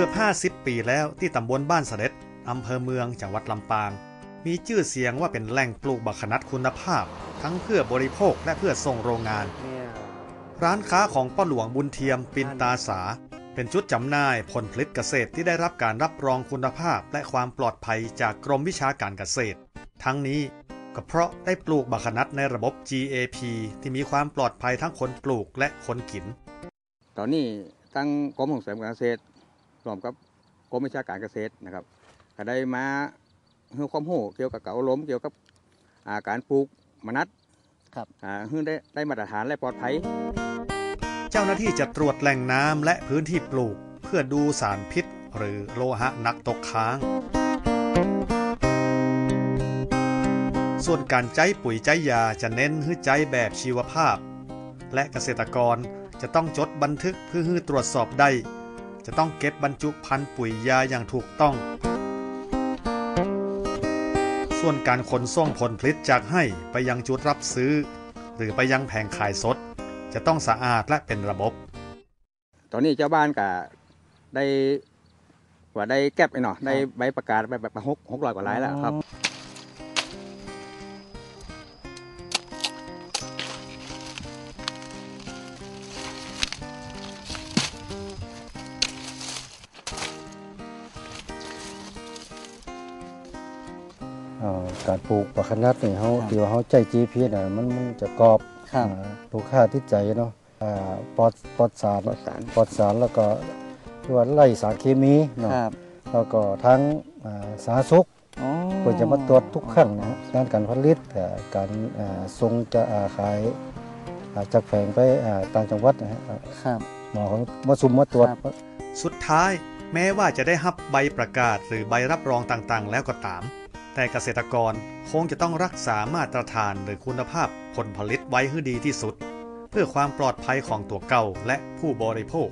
กือบ 50 ปีแล้วที่ตำบลบ้านเสด็จอำเภอเมืองจังหวัดลำปาง มีชื่อเสียงว่าเป็นแหล่งปลูกบักขนัดคุณภาพ ทั้งเพื่อบริโภคและเพื่อส่งโรงงาน ร้านค้าของป้าหลวงบุญเทียมปินตาสา เป็นจุดจำหน่ายผลผลิตเกษตรที่ได้รับการรับรองคุณภาพและความปลอดภัยจากกรมวิชาการเกษตร ทั้งนี้ก็เพราะได้ปลูกบักขนัดในระบบ GAP ที่มีความปลอดภัยทั้งคนปลูกและคนกิน ตอนนี้ตั้งกรมส่งเสริมการเกษตร รวมกับกรมวิชาการเกษตรนะครับก็ได้มาให้ความรู้เกี่ยวกับเกาล้มเกี่ยวกับอ่าการปลูกมะนัดครับอ่าให้ได้ได้มาตรฐานและปลอดภัย เจ้าหน้าที่จะตรวจแหล่งน้ำและพื้นที่ปลูกเพื่อดูสารพิษ หรือโลหะหนักตกค้าง ส่วนการใจปุ๋ยใจยาจะเน้นให้ใจแบบชีวภาพ และเกษตรกรจะต้องจดบันทึกเพื่อให้ตรวจสอบได้ จะต้องเก็บบรรจุภัณฑ์ปุ๋ยยาอย่างถูกต้อง ส่วนการขนส่งผลผลิตจากให้ไปยังจุดรับซื้อ หรือไปยังแผงขายสด จะต้องสะอาดและเป็นระบบ ตอนนี้เจ้าบ้านก็ได้ว่าได้แก็บไอ้หน่อยได้ใบประกาศใบแบบหกหกร้อยกว่าลายแล้วครับ การปลูกบักขนัดนี่เฮาครับที่ว่าเฮาใจ GPS น่ะมันมันจะกรอบครับอ่าลูกค้าที่ใจเนาะอ่าปลอดปลอดสารปลอดสารปลอดสารแล้วก็ที่ว่าไล่สารเคมีเนาะครับแล้วก็ทั้งอ่าสาธารณสุขอ๋อเพิ่นจะมาตรวจทุกครั้งนะฮะด้านการผลิตอ่าการอ่าส่งจะอ่าขายอ่าจากแผงไปอ่าต่างจังหวัดนะฮะอ่าครับหมอเขามาซุมมาตรวจครับสุดท้าย แม้ว่าจะได้รับใบประกาศหรือใบรับรองต่างๆ แล้วก็ตาม แต่เกษตรกรคงจะต้องรักษามาตรฐานหรือคุณภาพผลผลิตไว้ให้ดีที่สุด เพื่อความปลอดภัยของตัวเก่าและผู้บริโภค